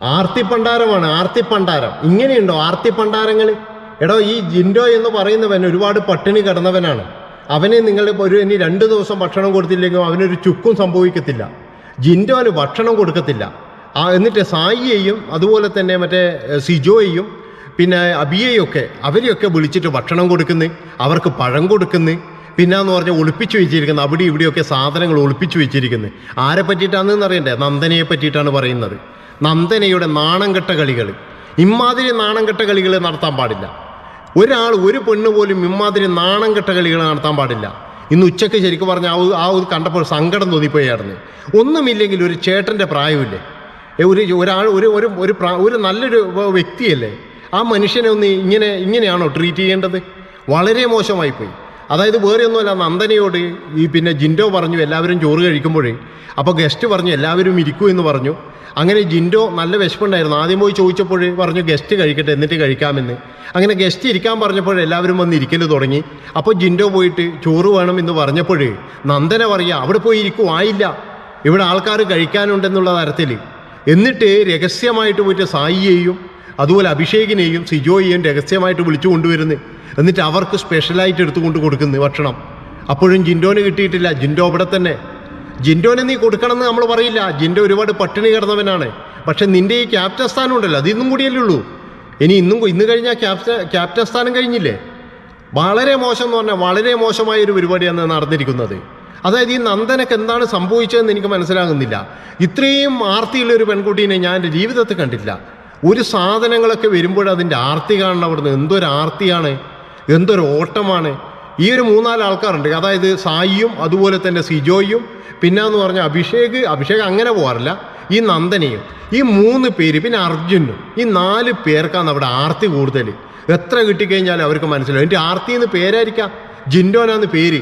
ആർത്തിപ്പണ്ടാരമാണ് ആർത്തിപ്പണ്ടാരം ഇങ്ങനെയുണ്ടോ ആർത്തി പണ്ടാരങ്ങൾ എടോ ഈ ജിൻഡോ എന്ന് പറയുന്നവൻ ഒരുപാട് പട്ടിണി കിടന്നവനാണ്. അവനെ നിങ്ങൾ ഒരു ഇനി രണ്ട് ദിവസം ഭക്ഷണം കൊടുത്തില്ലെങ്കിൽ അവനൊരു ചുക്കും സംഭവിക്കത്തില്ല. ജിൻഡോന് ഭക്ഷണം കൊടുക്കത്തില്ല. ആ എന്നിട്ട് സായിയെയും അതുപോലെ തന്നെ മറ്റേ സിജോയെയും പിന്നെ അബിയെയൊക്കെ അവരെയൊക്കെ വിളിച്ചിട്ട് ഭക്ഷണം കൊടുക്കുന്നു അവർക്ക് പഴം കൊടുക്കുന്നു പിന്നെന്ന് പറഞ്ഞാൽ ഒളിപ്പിച്ചു വെച്ചിരിക്കുന്നത് അവിടെ ഇവിടെയൊക്കെ സാധനങ്ങൾ ഒളിപ്പിച്ചു വെച്ചിരിക്കുന്നത് ആരെ പറ്റിയിട്ടാണെന്ന് അറിയണ്ടേ നന്ദനയെ പറ്റിയിട്ടാണ് പറയുന്നത്. നന്ദനയുടെ നാണംകെട്ട കളികൾ ഇമ്മാതിരി നാണംകെട്ട കളികൾ നടത്താൻ പാടില്ല. ഒരാൾ ഒരു പെണ്ണ് പോലും ഇമ്മാതിരി നാണംകെട്ട കളികൾ നടത്താൻ പാടില്ല. ഇന്ന് ഉച്ചയ്ക്ക് ശരിക്കും പറഞ്ഞാൽ ആ ഒരു- കണ്ടപ്പോൾ സങ്കടം തോന്നിപ്പോയായിരുന്നു. ഒന്നുമില്ലെങ്കിൽ ഒരു ചേട്ടന്റെ പ്രായമില്ലേ? ഒരു ഒരാൾ ഒരു ഒരു ഒരു ഒരു നല്ലൊരു വ്യക്തിയല്ലേ? ആ മനുഷ്യനെ ഒന്ന് ഇങ്ങനെ ഇങ്ങനെയാണോ ട്രീറ്റ് ചെയ്യേണ്ടത്? വളരെ മോശമായിപ്പോയി. അതായത് വേറെ ഒന്നുമല്ല നന്ദനയോട് ഈ പിന്നെ ജിൻഡോ പറഞ്ഞു എല്ലാവരും ചോറ് കഴിക്കുമ്പോഴേ അപ്പോൾ ഗസ്റ്റ് പറഞ്ഞു എല്ലാവരും ഇരിക്കൂ എന്ന് പറഞ്ഞു. അങ്ങനെ ജിൻഡോ നല്ല വിശപ്പുണ്ടായിരുന്നു. ആദ്യം പോയി ചോദിച്ചപ്പോൾ പറഞ്ഞു ഗസ്റ്റ് കഴിക്കട്ടെ എന്നിട്ട് കഴിക്കാമെന്ന്. അങ്ങനെ ഗസ്റ്റ് ഇരിക്കാൻ പറഞ്ഞപ്പോൾ എല്ലാവരും വന്ന് ഇരിക്കൽ തുടങ്ങി. അപ്പോൾ ജിൻഡോ പോയിട്ട് ചോറ് വേണം എന്ന് പറഞ്ഞപ്പോൾ നന്ദന പറയുക അവിടെ പോയി ഇരിക്കുവായില്ല ഇവിടെ ആൾക്കാർ കഴിക്കാനുണ്ടെന്നുള്ള തരത്തിൽ. എന്നിട്ട് രഹസ്യമായിട്ട് പോയിട്ട് സായിയെയും അതുപോലെ അഭിഷേകിനെയും സിജോയെയും രഹസ്യമായിട്ട് വിളിച്ചു കൊണ്ടുവരുന്നു. എന്നിട്ട് അവർക്ക് സ്പെഷ്യലായിട്ട് എടുത്തുകൊണ്ട് കൊടുക്കുന്നു ഭക്ഷണം. അപ്പോഴും ജിൻഡോന് കിട്ടിയിട്ടില്ല. ജിൻഡോ അവിടെ തന്നെ. ജിൻഡോനെ നീ കൊടുക്കണമെന്ന് നമ്മൾ പറയില്ല. ജിൻഡോ ഒരുപാട് പട്ടിണി കിടന്നവനാണ്. പക്ഷെ നിന്റെ ഈ ക്യാപ്റ്റൻ സ്ഥാനം ഉണ്ടല്ലോ. അത് ഇന്നും കൂടിയല്ലേ ഉള്ളൂ. ഇനി ഇന്നും ഇന്ന് കഴിഞ്ഞാൽ ക്യാപ്റ്റ ക്യാപ്റ്റൻ സ്ഥാനം കഴിഞ്ഞില്ലേ? വളരെ മോശം എന്ന് പറഞ്ഞാൽ വളരെ മോശമായ ഒരു പരിപാടിയാണ് നടന്നിരിക്കുന്നത്. അതായത് ഈ നന്ദനക്ക് എന്താണ് സംഭവിച്ചതെന്ന് എനിക്ക് മനസ്സിലാകുന്നില്ല. ഇത്രയും ആർത്തിയുള്ള ഒരു പെൺകുട്ടീനെ ഞാൻ എന്റെ ജീവിതത്തിൽ കണ്ടില്ല ഒരു സാധനങ്ങളൊക്കെ വരുമ്പോൾ അതിന്റെ ആർത്തി കാണണം അവിടുന്ന്. എന്തൊരു ആർത്തിയാണ്? എന്തൊരു ഓട്ടമാണ്? ഈ ഒരു മൂന്നാൽ ആൾക്കാരുണ്ട്. അതായത് സായിയും അതുപോലെ തന്നെ സിജോയും പിന്നെ എന്ന് പറഞ്ഞാൽ അഭിഷേക് അഭിഷേക് അങ്ങനെ പോകാറില്ല ഈ നന്ദനയും ഈ മൂന്ന് പേര് പിന്നെ അർജുനും ഈ നാല് പേർക്കാണ് അവിടെ ആർത്തി കൂടുതൽ എത്ര കിട്ടിക്കഴിഞ്ഞാലും അവർക്ക് മനസ്സിലാവും. എന്റെ ആർത്തി എന്ന് പേരായിരിക്കാം? ജിൻഡോനാന്ന് പേര്.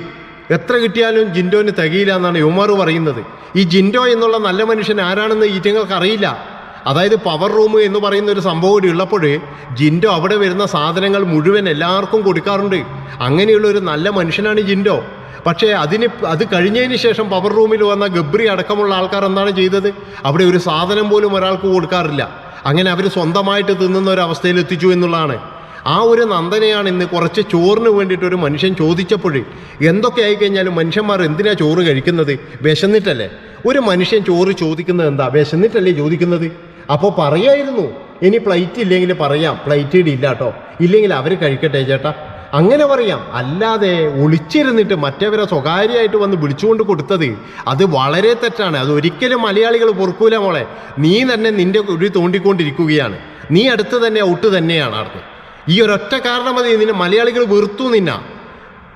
എത്ര കിട്ടിയാലും ജിൻഡോന് തികയില്ല എന്നാണ് യുമാർ പറയുന്നത്. ഈ ജിൻഡോ എന്നുള്ള നല്ല മനുഷ്യൻ ആരാണെന്ന് ഈറ്റങ്ങൾക്ക് അറിയില്ല. അതായത് പവർ റൂം എന്ന് പറയുന്ന ഒരു സംഭവം കൂടി ഉള്ളപ്പോഴേ ജിൻഡോ അവിടെ വരുന്ന സാധനങ്ങൾ മുഴുവൻ എല്ലാവർക്കും കൊടുക്കാറുണ്ട്. അങ്ങനെയുള്ള ഒരു നല്ല മനുഷ്യനാണ് ജിൻഡോ. പക്ഷേ അതിന് അത് കഴിഞ്ഞതിന് ശേഷം പവർ റൂമിൽ വന്ന ഗബ്രി അടക്കമുള്ള ആൾക്കാർ എന്താണ് ചെയ്തത്? അവിടെ ഒരു സാധനം പോലും ഒരാൾക്ക് കൊടുക്കാറില്ല. അങ്ങനെ അവർ സ്വന്തമായിട്ട് തിന്നുന്ന ഒരു അവസ്ഥയിൽ എത്തിച്ചു എന്നുള്ളതാണ്. ആ ഒരു നന്ദനയാണ് ഇന്ന് കുറച്ച് ചോറിന് വേണ്ടിയിട്ട് ഒരു മനുഷ്യൻ ചോദിച്ചപ്പോഴേ എന്തൊക്കെ ആയിക്കഴിഞ്ഞാലും മനുഷ്യന്മാർ എന്തിനാ ചോറ് കഴിക്കുന്നത്? വിശന്നിട്ടല്ലേ? ഒരു മനുഷ്യൻ ചോറ് ചോദിക്കുന്നത് എന്താ? വിശന്നിട്ടല്ലേ ചോദിക്കുന്നത്? അപ്പോൾ പറയായിരുന്നു ഇനി പ്ലേറ്റ് ഇല്ലെങ്കിൽ പറയാം. പ്ലേറ്റ് ഇടിയില്ല കേട്ടോ. ഇല്ലെങ്കിൽ അവർ കഴിക്കട്ടെ ചേട്ടാ. അങ്ങനെ പറയാം. അല്ലാതെ ഒളിച്ചിരുന്നിട്ട് മറ്റവരെ സ്വകാര്യമായിട്ട് വന്ന് വിളിച്ചുകൊണ്ട് കൊടുത്തത് അത് വളരെ തെറ്റാണ്. അത് ഒരിക്കലും മലയാളികൾ പൊറുക്കൂല മോളെ. നീ തന്നെ നിന്റെ ഒരു തോണ്ടിക്കൊണ്ടിരിക്കുകയാണ്. നീ അടുത്ത് തന്നെ ഔട്ട് തന്നെയാണ് അടുത്ത് ഈ ഒരൊറ്റ കാരണം മതി. നിന്നെ മലയാളികൾ വെറുത്തു നിന്ന.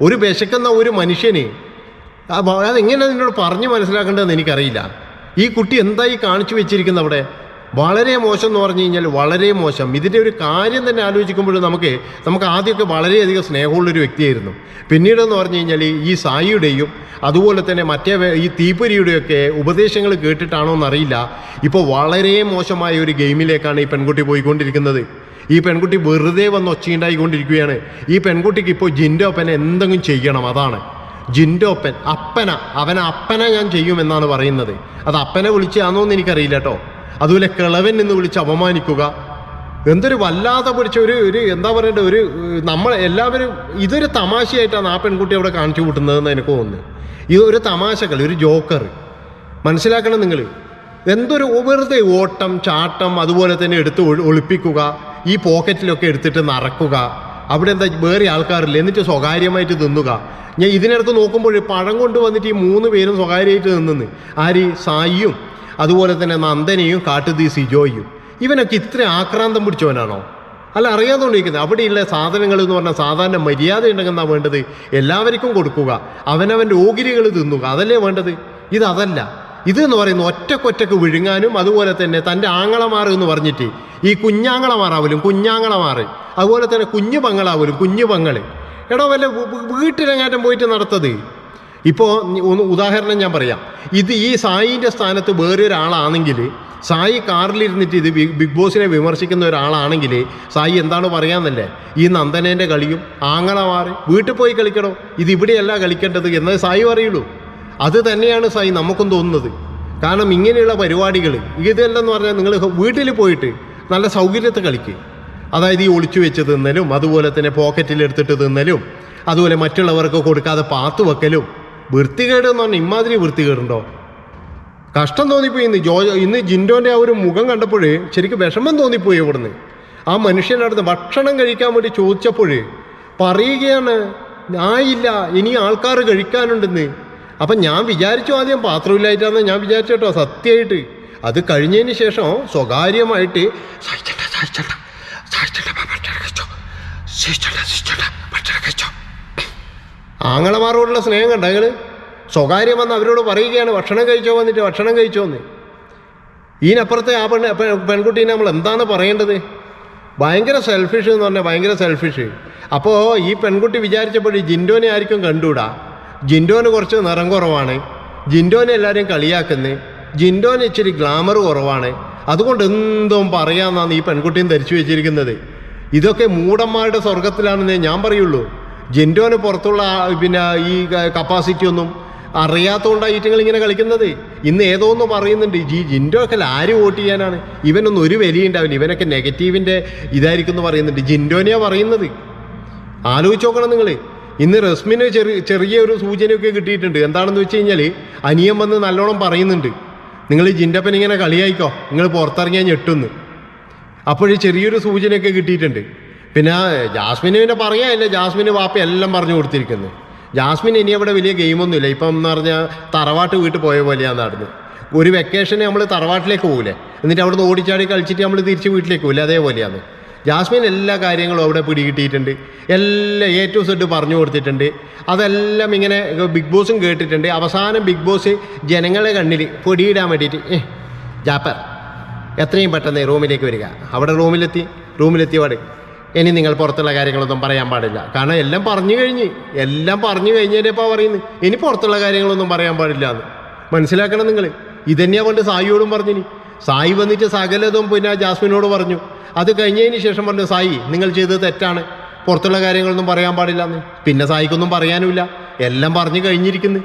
ഒരു വിശക്കുന്ന ഒരു മനുഷ്യന് അതെങ്ങനെ നിന്നോട് പറഞ്ഞു മനസ്സിലാക്കേണ്ടതെന്ന് എനിക്കറിയില്ല. ഈ കുട്ടി എന്തായി കാണിച്ചു വെച്ചിരിക്കുന്നത് അവിടെ? വളരെ മോശം എന്ന് പറഞ്ഞു കഴിഞ്ഞാൽ വളരെ മോശം. ഇതിന്റെ ഒരു കാര്യം തന്നെ ആലോചിക്കുമ്പോൾ നമുക്ക് നമുക്ക് ആദ്യമൊക്കെ വളരെയധികം സ്നേഹമുള്ളൊരു വ്യക്തിയായിരുന്നു. പിന്നീടെന്ന് പറഞ്ഞു കഴിഞ്ഞാൽ ഈ സായിയുടെയും അതുപോലെ തന്നെ മറ്റേ ഈ തീപ്പൊരിയുടെയൊക്കെ ഉപദേശങ്ങൾ കേട്ടിട്ടാണോ എന്നറിയില്ല. ഇപ്പോൾ വളരെ മോശമായ ഒരു ഗെയിമിലേക്കാണ് ഈ പെൺകുട്ടി പോയിക്കൊണ്ടിരിക്കുന്നത്. ഈ പെൺകുട്ടി വെറുതെ വന്ന് ഒച്ചയുണ്ടായിക്കൊണ്ടിരിക്കുകയാണ്. ഈ പെൺകുട്ടിക്ക് ഇപ്പോൾ ജിന്റെ ഒപ്പന എന്തെങ്കിലും ചെയ്യണം അതാണ്. ജിന്റെ ഒപ്പൻ അപ്പന അവനെ അപ്പന ഞാൻ ചെയ്യുമെന്നാണ് പറയുന്നത്. അത് അപ്പനെ വിളിച്ചാണോ എന്ന് എനിക്കറിയില്ല കേട്ടോ. അതുപോലെ കിളവൻ എന്ന് വിളിച്ച് അപമാനിക്കുക. എന്തൊരു വല്ലാതെ പിടിച്ച ഒരു ഒരു എന്താ പറയണ്ട ഒരു നമ്മൾ എല്ലാവരും ഇതൊരു തമാശയായിട്ടാണ് ആ പെൺകുട്ടി അവിടെ കാണിച്ചു കൂട്ടുന്നതെന്ന് എനിക്ക് തോന്നുന്നു ഇത് ഒരു തമാശകൾ ഒരു ജോക്കർ മനസ്സിലാക്കണം നിങ്ങൾ എന്തൊരു വെറുതെ ഓട്ടം ചാട്ടം അതുപോലെ തന്നെ എടുത്ത് ഒളിപ്പിക്കുക ഈ പോക്കറ്റിലൊക്കെ എടുത്തിട്ട് നടക്കുക അവിടെ എന്താ വേറെ ആൾക്കാരില്ല എന്നിട്ട് സ്വകാര്യമായിട്ട് തിന്നുക. ഞാൻ ഇതിനടുത്ത് നോക്കുമ്പോൾ പഴം കൊണ്ടുവന്നിട്ട് ഈ മൂന്ന് പേരും സ്വകാര്യമായിട്ട് നിന്നെന്ന് ആര്? സായിയും. അതുപോലെ തന്നെ നന്ദനയും കാട്ടുതീ സിജോയും. ഇവനൊക്കെ ഇത്ര ആക്രാന്തം പിടിച്ചവനാണോ? അല്ല അറിയാതുകൊണ്ടിരിക്കുന്നത് അവിടെയുള്ള സാധനങ്ങൾ എന്ന് പറഞ്ഞാൽ സാധാരണ മര്യാദ ഉണ്ടെന്നാ വേണ്ടത്? എല്ലാവർക്കും കൊടുക്കുക. അവനവന്റെ ഓഗിരികൾ തിന്നുക. അതല്ലേ വേണ്ടത്? ഇതല്ല ഇത് എന്ന് പറയുന്നത് ഒറ്റക്കൊറ്റക്ക് വിഴുങ്ങാനും അതുപോലെ തന്നെ തന്റെ ആങ്ങളമാർ എന്ന് പറഞ്ഞിട്ട് ഈ കുഞ്ഞാങ്ങളമാറാവലും കുഞ്ഞാങ്ങളമാർ. അതുപോലെ തന്നെ കുഞ്ഞു പങ്ങളാവലും കുഞ്ഞു പങ്ങൾ എടോ വല്ല വീട്ടിലെങ്ങാറ്റം പോയിട്ട് നടത്തത്? ഇപ്പോൾ ഒന്ന് ഉദാഹരണം ഞാൻ പറയാം. ഇത് ഈ സായിന്റെ സ്ഥാനത്ത് വേറെ ഒരാളാണെങ്കിൽ സായി കാറിലിരുന്നിട്ട് ഇത് ബിഗ് ബോസിനെ വിമർശിക്കുന്ന ഒരാളാണെങ്കിൽ സായി എന്താണ് പറയാമെന്നല്ലേ ഈ നന്ദനേന്റെ കളിയും ആങ്ങളമാറ് വീട്ടിൽ പോയി കളിക്കണോ? ഇത് ഇവിടെയല്ല കളിക്കേണ്ടത് എന്നത് സായി പറയുള്ളൂ. അത് തന്നെയാണ് സായി നമുക്കും തോന്നുന്നത്. കാരണം ഇങ്ങനെയുള്ള പരിപാടികൾ ഇതെല്ലാം പറഞ്ഞാൽ നിങ്ങൾ വീട്ടിൽ പോയിട്ട് നല്ല സൗകര്യത്തെ കളിക്കുക അതായത് ഈ ഒളിച്ചു വെച്ച് തിന്നലും അതുപോലെ തന്നെ പോക്കറ്റിൽ എടുത്തിട്ട് തിന്നലും അതുപോലെ മറ്റുള്ളവർക്ക് കൊടുക്കാതെ പാത്തു വെക്കലും വൃത്തികേട് എന്ന് പറഞ്ഞാൽ ഇമാതിരി വൃത്തികേടുണ്ടോ? കഷ്ടം തോന്നിപ്പോയി ഇന്ന്. ജോ ഇന്ന് ജിൻഡോന്റെ ആ ഒരു മുഖം കണ്ടപ്പോഴേ ശരിക്കും വിഷമം തോന്നിപ്പോയി ഇവിടുന്ന്. ആ മനുഷ്യന്റെ അടുത്ത് ഭക്ഷണം കഴിക്കാൻ വേണ്ടി ചോദിച്ചപ്പോൾ പറയുകയാണ് ആയില്ല ഇനി ആൾക്കാർ കഴിക്കാനുണ്ടെന്ന്. അപ്പം ഞാൻ വിചാരിച്ചു ആദ്യം പാത്രമില്ലായിട്ടാന്ന്. ഞാൻ വിചാരിച്ചു കേട്ടോ സത്യമായിട്ട്. അത് കഴിഞ്ഞതിന് ശേഷം സ്വകാര്യമായിട്ട് "സഹിച്ചേട്ടാ, സഹിച്ചേട്ടാ, സഹിച്ചേട്ടാ, ഭക്ഷണം കഴിച്ചോ. ഭക്ഷണം കഴിച്ചോ." ആങ്ങളമാരോടുള്ള സ്നേഹം കണ്ട നിങ്ങൾ സ്വകാര്യം വന്ന് അവരോട് പറയുകയാണ് ഭക്ഷണം കഴിച്ചോ? വന്നിട്ട് ഭക്ഷണം കഴിച്ചോ? എന്ന്. ഇതിനപ്പുറത്തെ ആ പെണ്ണ് പെൺകുട്ടീനെ നമ്മൾ എന്താണ് പറയേണ്ടത്? ഭയങ്കര സെൽഫിഷ് എന്ന് പറഞ്ഞാൽ ഭയങ്കര സെൽഫിഷ് അപ്പോൾ ഈ പെൺകുട്ടി വിചാരിച്ചപ്പോൾ ജിൻഡോനെ ആയിരിക്കും കണ്ടുകൂടാ? ജിൻഡോന് കുറച്ച് നിറം കുറവാണ്. ജിൻഡോനെ എല്ലാവരും കളിയാക്കുന്നത് ജിൻഡോന് ഇച്ചിരി ഗ്ലാമർ കുറവാണ്. അതുകൊണ്ട് എന്തും പറയാമെന്നാണ് ഈ പെൺകുട്ടിയും ധരിച്ചു വെച്ചിരിക്കുന്നത്. ഇതൊക്കെ മൂടന്മാരുടെ സ്വർഗത്തിലാണെന്നേ ഞാൻ പറയുള്ളൂ. ജിൻഡോന് പുറത്തുള്ള പിന്നെ ഈ കപ്പാസിറ്റി ഒന്നും അറിയാത്തതുകൊണ്ടാണ് ഈറ്റങ്ങൾ ഇങ്ങനെ കളിക്കുന്നത്. ഇന്ന് ഏതോ ഒന്ന് പറയുന്നുണ്ട് ഈ ജിൻഡോ ഒക്കെ ആര് വോട്ട് ചെയ്യാനാണ്? ഇവനൊന്നും ഒരു വിലയുണ്ടാവില്ല. ഇവനൊക്കെ നെഗറ്റീവിന്റെ ഇതായിരിക്കും എന്ന് പറയുന്നുണ്ട്. ജിൻഡോനെയാണ് പറയുന്നത്. ആലോചിച്ച് നോക്കണം നിങ്ങൾ ഇന്ന് റസ്മിന് ചെറിയ ചെറിയ ഒരു സൂചനയൊക്കെ കിട്ടിയിട്ടുണ്ട്. എന്താണെന്ന് വെച്ച് കഴിഞ്ഞാൽ അനിയൻ വന്ന് നല്ലോണം പറയുന്നുണ്ട്. നിങ്ങൾ ജിൻഡപ്പൻ ഇങ്ങനെ കളിയായിക്കോ. നിങ്ങൾ പുറത്തിറങ്ങിയാൽ ഞെട്ടുന്നു. അപ്പോഴേ ചെറിയൊരു സൂചനയൊക്കെ കിട്ടിയിട്ടുണ്ട്. പിന്നെ ജാസ്മിന് പിന്നെ പറയാനില്ല ജാസ്മിന് വാപ്പ എല്ലാം പറഞ്ഞു കൊടുത്തിരിക്കുന്നു. ജാസ്മിൻ ഇനി അവിടെ വലിയ ഗെയിമൊന്നുമില്ല. ഇപ്പം എന്ന് പറഞ്ഞാൽ തറവാട്ട് വീട്ടിൽ പോയ പോലെയാണ് നടന്നു. ഒരു വെക്കേഷന് നമ്മൾ തറവാട്ടിലേക്ക് പോകില്ലേ എന്നിട്ട് അവിടെ നിന്ന് ഓടിച്ചാടി കളിച്ചിട്ട് നമ്മൾ തിരിച്ച് വീട്ടിലേക്ക് പോകില്ല അതേപോലെയാണ്. ജാസ്മിൻ എല്ലാ കാര്യങ്ങളും അവിടെ പിടികിട്ടിയിട്ടുണ്ട്. എല്ലാം എ ടു സെഡ് പറഞ്ഞു കൊടുത്തിട്ടുണ്ട്. അതെല്ലാം ഇങ്ങനെ ബിഗ് ബോസും കേട്ടിട്ടുണ്ട്. അവസാനം ബിഗ് ബോസ് ജനങ്ങളെ കണ്ണിൽ പൊടിയിടാൻ വേണ്ടിയിട്ട് "ഏ, ജാപ്പർ എത്രയും പെട്ടെന്ന് റൂമിലേക്ക് വരിക. അവിടെ റൂമിലെത്തി. റൂമിലെത്തിയപാട്. ഇനി നിങ്ങൾ പുറത്തുള്ള കാര്യങ്ങളൊന്നും പറയാൻ പാടില്ല. കാരണം എല്ലാം പറഞ്ഞു കഴിഞ്ഞ് എല്ലാം പറഞ്ഞു കഴിഞ്ഞതിപ്പോൾ പറയുന്നത് ഇനി പുറത്തുള്ള കാര്യങ്ങളൊന്നും പറയാൻ പാടില്ല എന്ന്. മനസ്സിലാക്കണം നിങ്ങൾ ഇതന്നെയാ പണ്ട് സായിയോടും പറഞ്ഞിനി. സായി വന്നിട്ട് സകലതും പിന്നെ ജാസ്മിനോട് പറഞ്ഞു. അത് കഴിഞ്ഞതിന് ശേഷം പറഞ്ഞു സായി നിങ്ങൾ ചെയ്തത് തെറ്റാണ്. പുറത്തുള്ള കാര്യങ്ങളൊന്നും പറയാൻ പാടില്ല എന്ന്. പിന്നെ സായിക്കൊന്നും പറയാനുമില്ല. എല്ലാം പറഞ്ഞു കഴിഞ്ഞിരിക്കുന്നു.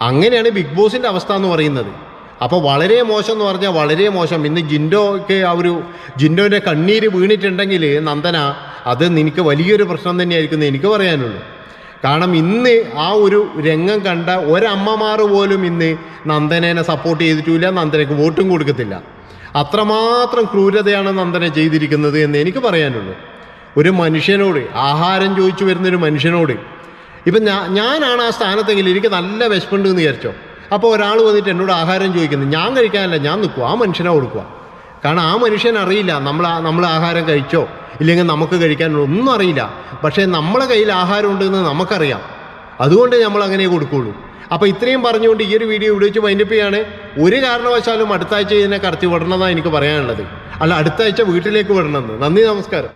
അങ്ങനെയാണ് ബിഗ് ബോസിന്റെ അവസ്ഥ എന്ന് പറയുന്നത്. അപ്പോൾ വളരെ മോശം എന്ന് പറഞ്ഞാൽ വളരെ മോശം. ഇന്ന് ജിൻഡോയ്ക്ക് ആ ഒരു ജിൻഡോന്റെ കണ്ണീര് വീണിട്ടുണ്ടെങ്കിൽ നന്ദന അത് നിനക്ക് വലിയൊരു പ്രശ്നം തന്നെയായിരിക്കും എനിക്ക് പറയാനുള്ളൂ. കാരണം ഇന്ന് ആ ഒരു രംഗം കണ്ട ഒരമ്മമാർ പോലും ഇന്ന് നന്ദനേനെ സപ്പോർട്ട് ചെയ്തിട്ടില്ല നന്ദനയ്ക്ക് വോട്ടും കൊടുക്കത്തില്ല. അത്രമാത്രം ക്രൂരതയാണ് നന്ദന ചെയ്തിരിക്കുന്നത് എന്ന് എനിക്ക് പറയാനുള്ളൂ. ഒരു മനുഷ്യനോട് ആഹാരം ചോദിച്ചു വരുന്നൊരു മനുഷ്യനോട്. ഇപ്പം ഞാനാണ് ആ സ്ഥാനത്തെങ്കിൽ എനിക്ക് നല്ല വിശപ്പുണ്ട് എന്ന് വിചാരിച്ചോ? അപ്പോൾ ഒരാൾ വന്നിട്ട് എന്നോട് ആഹാരം ചോദിക്കുന്നു. ഞാൻ കഴിക്കാനല്ല ഞാൻ നിൽക്കുക ആ മനുഷ്യനെ കൊടുക്കുക കാരണം ആ മനുഷ്യൻ അറിയില്ല നമ്മൾ നമ്മൾ ആഹാരം കഴിച്ചോ? ഇല്ലെങ്കിൽ നമുക്ക് കഴിക്കാൻ ഒന്നും അറിയില്ല. പക്ഷേ നമ്മളെ കയ്യിൽ ആഹാരം ഉണ്ടെന്ന് നമുക്കറിയാം. അതുകൊണ്ട് നമ്മൾ അങ്ങനെ കൊടുക്കുകയുള്ളൂ. അപ്പോൾ ഇത്രയും പറഞ്ഞുകൊണ്ട് ഈ ഒരു വീഡിയോ ഇവിടെ വെച്ച് വൈൻഡപ്പ് ഒരു കാരണവശാലും അടുത്താഴ്ച ഇതിനെ കടത്തി വിടണമെന്നാണ് എനിക്ക് പറയാനുള്ളത്. അല്ല അടുത്താഴ്ച വീട്ടിലേക്ക് വിടണമെന്ന്. നന്ദി നമസ്കാരം.